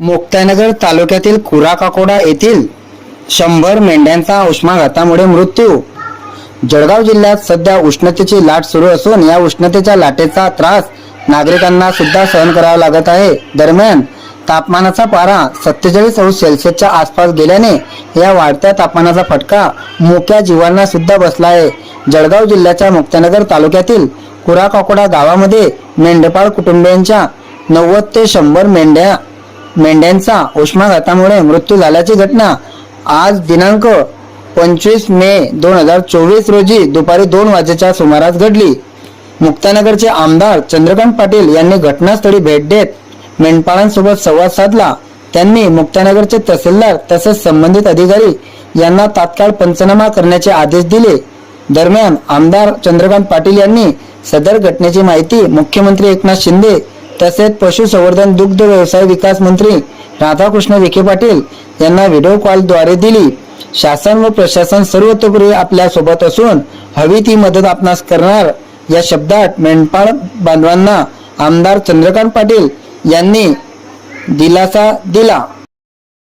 मुक्तानगर तालुक्यातील कुराकाकोडा येथील शंभर मेंढ्यांचा उष्माघातामुळे मृत्यू. जळगाव जिल्ह्यात सध्या उष्णतेची लाट सुरू असून या उष्णतेच्या लाटेचा त्रास नागरिकांना सुद्धा सहन करावा लागत आहे. दरम्यान तापमानाचा पारा सत्तेचाळीस अंश सेल्सिअसच्या आसपास गेल्याने या वाढत्या तापमानाचा फटका मोक्या जीवांना सुद्धा बसला आहे. जळगाव जिल्ह्याच्या मुक्तानगर तालुक्यातील कुराकाकोडा गावामध्ये मेंढपाळ कुटुंबियांच्या नव्वद ते शंभर मेंढ्या मेंढ्यांचा उष्माघातामुळे मृत्यू झाल्याची घटना आज दिनांक पंचवीस मे दोन हजार चोवीस रोजी दुपारी दोन वाजेच्या सुमारास घडली. मुक्तानगरचे आमदार चंद्रकांत पाटील यांनी घटनास्थळी भेट देत मेंढपाळांसोबत संवाद साधला. त्यांनी मुक्तानगरचे तहसीलदार तसेच संबंधित अधिकारी यांना तात्काळ पंचनामा करण्याचे आदेश दिले. दरम्यान आमदार चंद्रकांत पाटील यांनी सदर घटनेची माहिती मुख्यमंत्री एकनाथ शिंदे तसेच पशुसंवर्धन दुग्ध व्यवसाय विकास मंत्री राधाकृष्ण विखे पाटील यांना व्हिडिओ कॉलद्वारे दिली. शासन व प्रशासन सर्वतोपरी आपल्यासोबत असून हवी ती मदत आपणास करणार. या शब्दात मेंढपाळ बांधवांना आमदार चंद्रकांत पाटील यांनी दिलासा दिला.